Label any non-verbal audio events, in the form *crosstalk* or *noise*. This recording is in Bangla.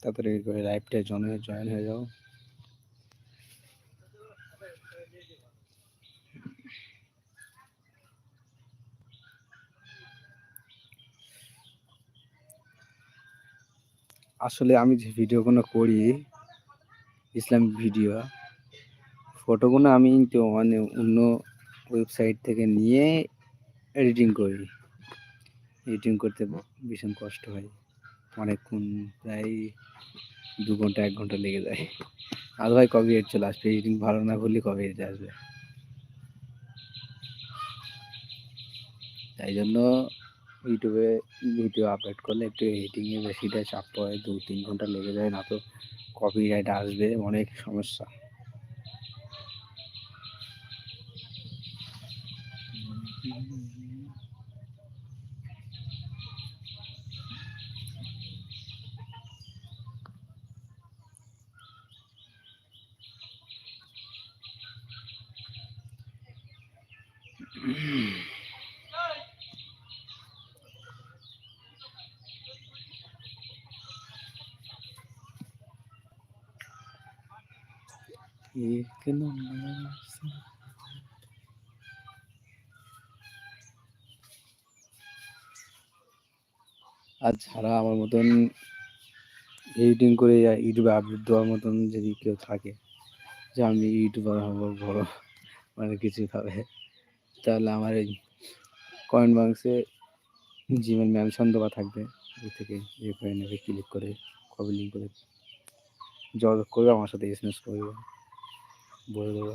তাড়াতাড়ি করে লাইভটা জয়েন হয়ে জয়েন হয়ে যাও। আসলে আমি যে ভিডিওগুলো করি ইসলামিক ভিডিও। ফটোগুলো আমি তো মানে অন্য ওয়েবসাইট থেকে নিয়ে এডিটিং করি। এডিটিং করতে ভীষণ কষ্ট হয়। অনেকক্ষণ প্রায় দু ঘণ্টা, এক ঘণ্টা লেগে যায়। আর ভাই কবে এড চলে আসবে? এডিটিং ভালো না করলে কবে এড আসবে? তাই জন্য ইউটিউবে ভিডিও আপলোড করলে একটু এডিটিংয়ে বেশিটা চাপ পড়ে, দু তিন ঘণ্টা লেগে যায়, না তো কপিরাইট আসবে, অনেক সমস্যা। *clears throat* আর ছাড়া আমার মতন এডিটিং করে ইউটিউবে আপডেট দেওয়ার মতন যদি কেউ থাকে, যে আমি ইউটিউবার হব বড় মানে কিছু ভাবে। তাহলে আমার এই কমেন্ট বক্সে জিমেল ম্যাম দেওয়া থাকবে এই থেকে ইয়ে করে ক্লিক করে কবে লিঙ্ক করে, যোগাযোগ করবে, আমার সাথে এস এম এস করবে। বলে দেবো।